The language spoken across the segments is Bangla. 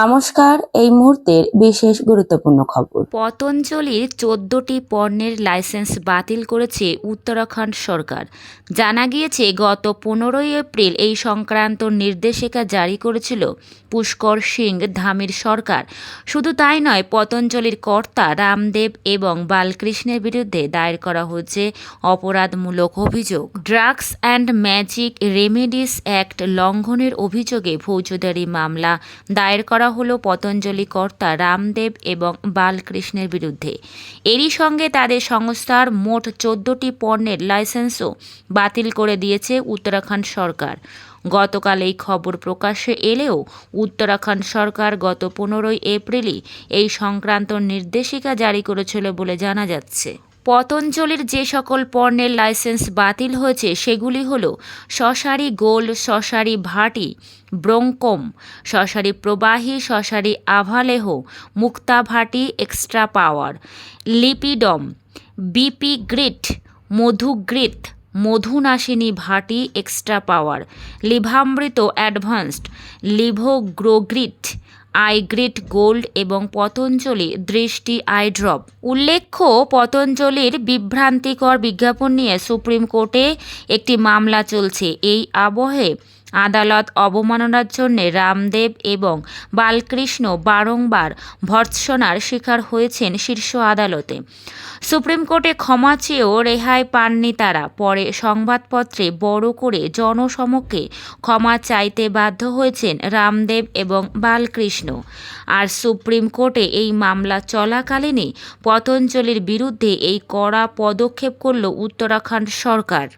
নমস্কার, এই মুহূর্তের বিশেষ গুরুত্বপূর্ণ খবর। পতঞ্জলির চোদ্দটি পণ্যের লাইসেন্স বাতিল করেছে উত্তরাখণ্ড সরকার। জানা গিয়েছে, গত পনেরোই এপ্রিল এই সংক্রান্ত নির্দেশিকা জারি করেছিল পুষ্কর সিং ধামির সরকার। শুধু তাই নয়, পতঞ্জলির কর্তা রামদেব এবং বালকৃষ্ণের বিরুদ্ধে দায়ের করা হয়েছে অপরাধমূলক অভিযোগ। Drugs and magic remedies act লঙ্ঘনের অভিযোগে ফৌজদারি মামলা দায়ের করা হলো পতঞ্জলি কর্তা রামদেব এবং বালকৃষ্ণের বিরুদ্ধে। এরই সঙ্গে তাদের সংস্থার মোট চোদ্দটি পণ্যের লাইসেন্সও বাতিল করে দিয়েছে উত্তরাখণ্ড সরকার। গতকাল এই খবর প্রকাশ্যে এলেও উত্তরাখণ্ড সরকার গত পনেরোই এপ্রিলই এই সংক্রান্ত নির্দেশিকা জারি করেছিল বলে জানা যাচ্ছে। পতঞ্জলির যে সকল পণ্যের লাইসেন্স বাতিল হয়েছে, সেগুলি হল শশারি গোল্ড শশারি ভাটি, ব্রোঙ্কম শশারি প্রবাহী Swasari Avaleh, Mukta Vati, extra power, Lipidom, BP Grit Madhugrit Madhunashini Vati, extra power, Livamrit advanced, Livogrit Eyegrit gold এবং পতঞ্জলি দৃষ্টি আইড্রপ উল্লেখ্য, পতঞ্জলির বিভ্রান্তিকর বিজ্ঞাপন নিয়ে সুপ্রিম কোর্টে একটি মামলা চলছে। এই আবহে আদালত অবমাননার জন্যে রামদেব এবং বালকৃষ্ণ বারংবার ভর্ৎসনার শিকার হয়েছেন শীর্ষ আদালতে। সুপ্রিম কোর্টে ক্ষমা চেয়েও রেহাই পাননি তারা। পরে সংবাদপত্রে বড় করে জনসমক্ষে ক্ষমা চাইতে বাধ্য হয়েছেন রামদেব এবং বালকৃষ্ণ। আর সুপ্রিম কোর্টে এই মামলা চলাকালীনই পতঞ্জলির বিরুদ্ধে এই কড়া পদক্ষেপ করল উত্তরাখণ্ড সরকার।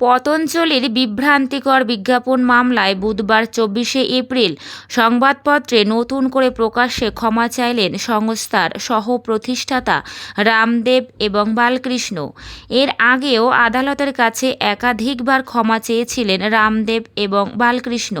পতঞ্জলির বিভ্রান্তিকর বিজ্ঞাপন মামলায় বুধবার চব্বিশে এপ্রিল সংবাদপত্রে নতুন করে প্রকাশ্যে ক্ষমা চাইলেন সংস্থার সহ প্রতিষ্ঠাতা রামদেব এবং বালকৃষ্ণ। এর আগেও আদালতের কাছে একাধিকবার ক্ষমা চেয়েছিলেন রামদেব এবং বালকৃষ্ণ।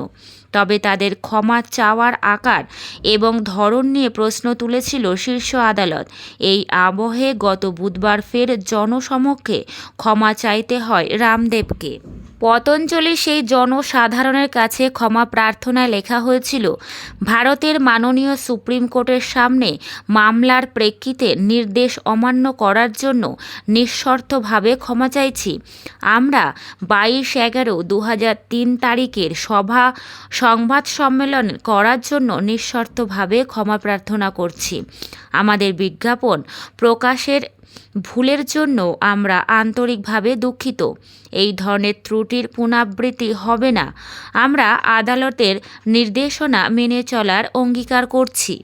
তবে তাদের ক্ষমা চাওয়ার আকার এবং ধরন নিয়ে প্রশ্ন তুলেছিল শীর্ষ আদালত। এই আবহে গত বুধবার ফের জনসমক্ষে ক্ষমা চাইতে হয় রামদেবকে। পতঞ্জলি সেই জনসাধারণের কাছে ক্ষমা প্রার্থনায় লেখা হয়েছিল, ভারতের মাননীয় সুপ্রিম কোর্টের সামনে মামলার প্রেক্ষিতে নির্দেশ অমান্য করার জন্য নিঃশর্তভাবে ক্ষমা চাইছি। আমরা বাইশ এগারো দু তিন তারিখের সভা, সংবাদ সম্মেলন করার জন্য নিঃশর্তভাবে ক্ষমা প্রার্থনা করছি। আমাদের বিজ্ঞাপন প্রকাশের ভুলের জন্য আমরা আন্তরিকভাবে দুঃখিত। এই ধরনের ত্রুটির পুনরাবৃত্তি হবে না। আমরা আদালতের নির্দেশনা মেনে চলার অঙ্গীকার করছি।